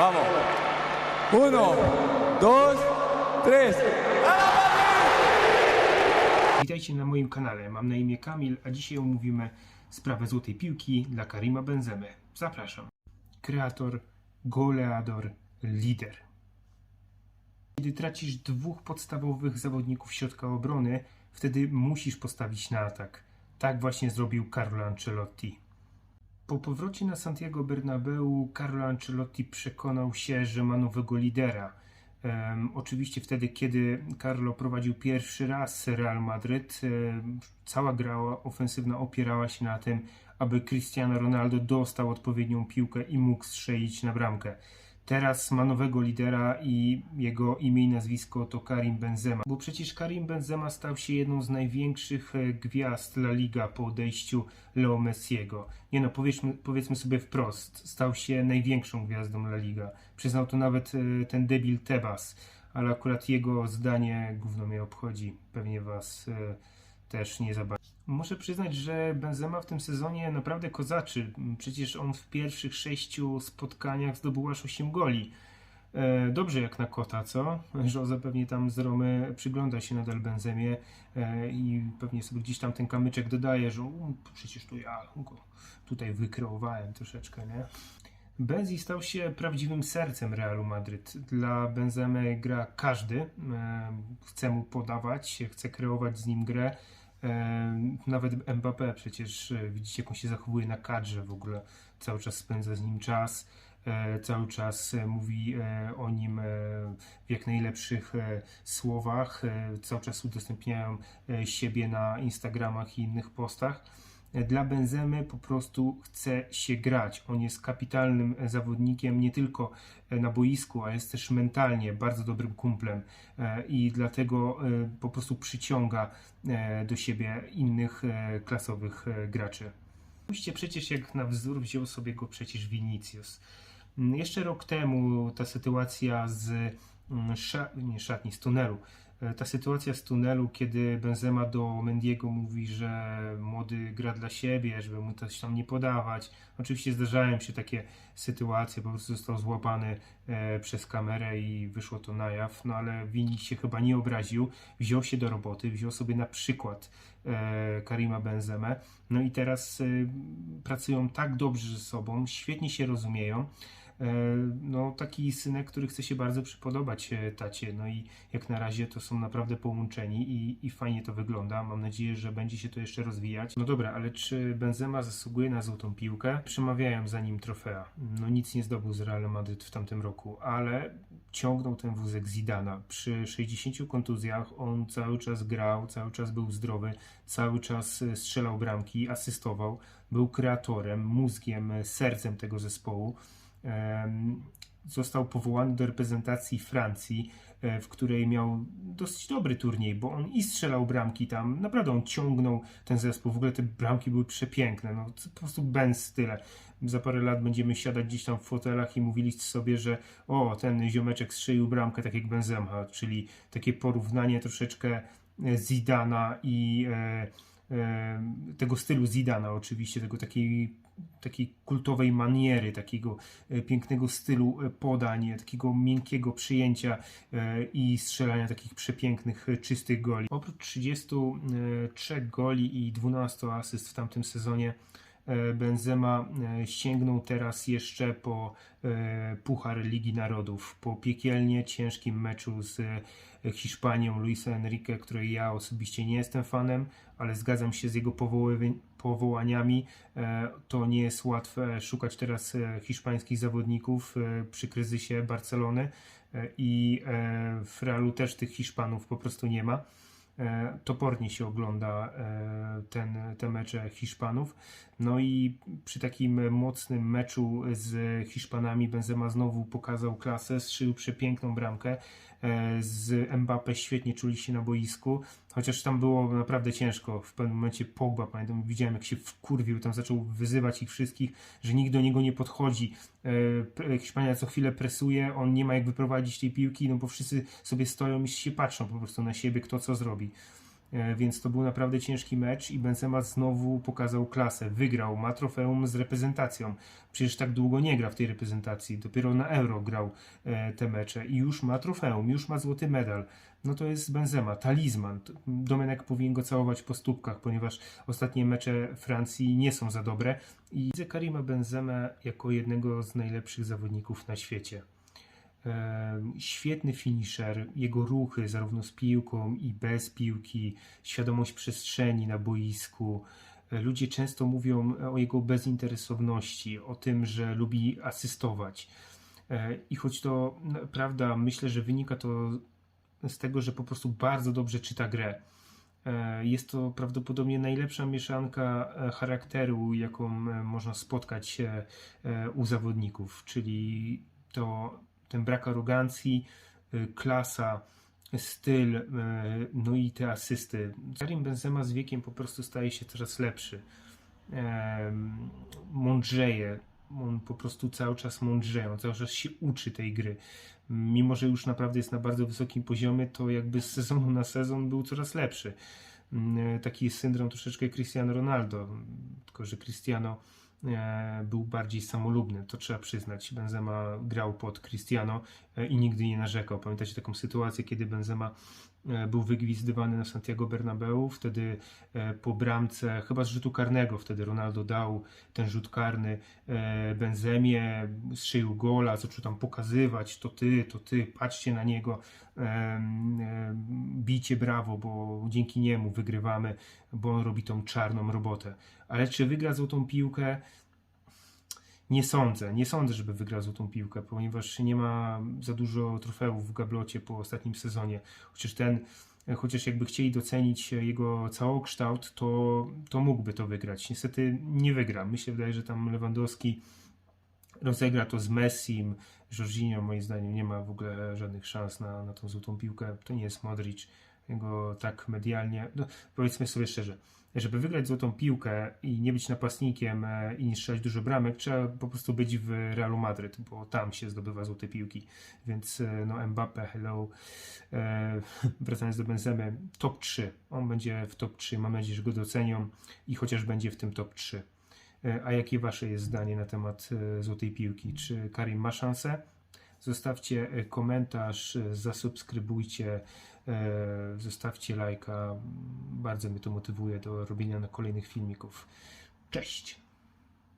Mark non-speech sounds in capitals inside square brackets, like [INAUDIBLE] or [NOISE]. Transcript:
Vamos. Uno, dos, tres. Witajcie na moim kanale. Mam na imię Kamil, a dzisiaj omówimy sprawę złotej piłki dla Karima Benzemy. Zapraszam. Kreator, goleador, lider. Kiedy tracisz dwóch podstawowych zawodników środka obrony, wtedy musisz postawić na atak. Tak właśnie zrobił Carlo Ancelotti. Po powrocie na Santiago Bernabeu Carlo Ancelotti przekonał się, że ma nowego lidera. Em, oczywiście wtedy, kiedy Carlo prowadził pierwszy raz Real Madryt, em, cała gra ofensywna opierała się na tym, aby Cristiano Ronaldo dostał odpowiednią piłkę i mógł strzelić na bramkę. Teraz ma nowego lidera i jego imię i nazwisko to Karim Benzema. Bo przecież Karim Benzema stał się jedną z największych e, gwiazd La Liga po odejściu Leo Messiego. Nie no, powiedzmy, powiedzmy sobie wprost, stał się największą gwiazdą La Liga. Przyznał to nawet e, ten debil Tebas, ale akurat jego zdanie gówno mnie obchodzi. Pewnie was e, też nie zabawi. Muszę przyznać, że Benzema w tym sezonie naprawdę kozaczy. Przecież on w pierwszych sześciu spotkaniach zdobył aż 8 goli. E, Dobrze jak na kota, co? Jose pewnie tam z Romy przygląda się nadal Benzemie e, i pewnie sobie gdzieś tam ten kamyczek dodaje, że "U, przecież to ja go tutaj wykreowałem troszeczkę, nie? Benzi stał się prawdziwym sercem Realu Madryt. Dla Benzemy gra każdy. e, Chce mu podawać, chce kreować z nim grę. Nawet Mbappé przecież e, widzicie, jak on się zachowuje na kadrze w ogóle. Cały czas spędza z nim czas. e, Cały czas e, mówi o nim w jak najlepszych słowach. Cały czas udostępniają siebie na Instagramach i innych postach. E, Dla Benzemy po prostu chce się grać. On jest kapitalnym e, zawodnikiem nie tylko e, na boisku, a jest też mentalnie bardzo dobrym kumplem i dlatego po prostu przyciąga do siebie innych klasowych graczy. Spójrzcie przecież jak na wzór wziął sobie go przecież Vinicius. Mm, Jeszcze rok temu ta sytuacja z mm, szatni, z tunelu. E, Ta sytuacja z tunelu, kiedy Benzema do Mendiego mówi, że młody gra dla siebie, żeby mu coś tam nie podawać. Oczywiście zdarzają się takie sytuacje, po prostu został złapany e, przez kamerę i wyszło to na jaw, no ale Vini się chyba nie obraził, wziął się do roboty, wziął sobie na przykład e, Karima Benzemę, no i teraz pracują tak dobrze ze sobą, świetnie się rozumieją. E, No, taki synek, który chce się bardzo przypodobać e, tacie. No i jak na razie to są naprawdę połączeni i, i fajnie to wygląda. Mam nadzieję, że będzie się to jeszcze rozwijać. No dobra, ale czy Benzema zasługuje na złotą piłkę? Przemawiają za nim trofea. No nic nie zdobył z Realem Madryt w tamtym roku, ale ciągnął ten wózek Zidana. Przy 60 kontuzjach on cały czas grał, cały czas był zdrowy, cały czas e, strzelał bramki, asystował, był kreatorem, mózgiem, sercem tego zespołu. Został powołany do reprezentacji Francji, e, w której miał dosyć dobry turniej, bo on i strzelał bramki tam, naprawdę on ciągnął ten zespół, w ogóle te bramki były przepiękne, no po prostu bez style. Za parę lat będziemy siadać gdzieś tam w fotelach i mówili sobie, że o, ten ziomeczek strzelił bramkę tak jak Benzema, czyli takie porównanie troszeczkę e, Zidana i e, tego stylu Zidana oczywiście, tego takiej, takiej kultowej maniery, takiego e, pięknego stylu e, podań, takiego miękkiego przyjęcia e, i strzelania takich przepięknych, czystych goli. Oprócz 33 goli i 12 asyst w tamtym sezonie Benzema e, sięgnął teraz jeszcze po e, Puchar Ligi Narodów, po piekielnie ciężkim meczu z e, Hiszpanią Luisa Enrique, której ja osobiście nie jestem fanem, ale zgadzam się z jego powołaniami. E, To nie jest łatwe szukać teraz e, hiszpańskich zawodników e, przy kryzysie Barcelony e, i e, w Realu też tych Hiszpanów po prostu nie ma. E, Topornie się ogląda e, ten, te mecze Hiszpanów. No i przy takim mocnym meczu z Hiszpanami Benzema znowu pokazał klasę, strzelił przepiękną bramkę. E, Z Mbappé świetnie czuli się na boisku, chociaż tam było naprawdę ciężko. W pewnym momencie Pogba, pamiętam, widziałem jak się wkurwił, tam zaczął wyzywać ich wszystkich, że nikt do niego nie podchodzi. E, Hiszpania co chwilę presuje, on nie ma jak wyprowadzić tej piłki, no bo wszyscy sobie stoją i się patrzą po prostu na siebie, kto co zrobi. E, Więc to był naprawdę ciężki mecz i Benzema znowu pokazał klasę. Wygrał, ma trofeum z reprezentacją. Przecież tak długo nie gra w tej reprezentacji. Dopiero na Euro grał e, te mecze i już ma trofeum, już ma złoty medal. No to jest Benzema, talizman. Domenek powinien go całować po stópkach, ponieważ ostatnie mecze Francji nie są za dobre. I widzę Karima Benzemę jako jednego z najlepszych zawodników na świecie. Świetny finisher, jego ruchy zarówno z piłką i bez piłki, świadomość przestrzeni na boisku. E, Ludzie często mówią o jego bezinteresowności, o tym, że lubi asystować. E, I choć to prawda, myślę, że wynika to z tego, że po prostu bardzo dobrze czyta grę. E, Jest to prawdopodobnie najlepsza mieszanka e, charakteru, jaką e, można spotkać e, e, u zawodników, czyli to ten brak arogancji, y, klasa, styl, y, no i te asysty. Karim Benzema z wiekiem po prostu staje się coraz lepszy. Mądrzeje. On po prostu cały czas mądrzeje, on cały czas się uczy tej gry. Mimo, że już naprawdę jest na bardzo wysokim poziomie, to jakby z sezonu na sezon był coraz lepszy. Mm, Taki jest syndrom troszeczkę Cristiano Ronaldo, tylko że Cristiano był bardziej samolubny, to trzeba przyznać. Benzema grał pod Cristiano e, i nigdy nie narzekał. Pamiętacie taką sytuację, kiedy Benzema e, był wygwizdywany na Santiago Bernabeu, wtedy e, po bramce, chyba z rzutu karnego, wtedy Ronaldo dał ten rzut karny e, Benzemie, strzelił gola, zaczął tam pokazywać, to ty, to ty, patrzcie na niego, bijcie brawo, bo dzięki niemu wygrywamy, bo on robi tą czarną robotę. Ale czy wygra złotą piłkę? Nie sądzę, nie sądzę, żeby wygrał złotą piłkę, ponieważ nie ma za dużo trofeów w gablocie po ostatnim sezonie. Chociaż ten, chociaż jakby chcieli docenić jego całokształt, to, to mógłby to wygrać. Niestety nie wygra. Mi się wydaje, że tam Lewandowski rozegra to z Messim, Jorginho moim zdaniem nie ma w ogóle żadnych szans na, na tą złotą piłkę. To nie jest Modric, jego tak medialnie, no, powiedzmy sobie szczerze, żeby wygrać złotą piłkę i nie być napastnikiem e, i nie strzelać dużo bramek, trzeba po prostu być w Realu Madryt, bo tam się zdobywa złote piłki. Więc e, no Mbappe, hello. E, [LAUGHS] wracając do Benzemy, top 3. On będzie w top 3. Mam nadzieję, że go docenią i chociaż będzie w tym top 3. E, A jakie wasze jest zdanie na temat e, złotej piłki? Czy Karim ma szansę? Zostawcie e, komentarz, zasubskrybujcie, zostawcie lajka. Bardzo mnie to motywuje do robienia kolejnych filmików. Cześć!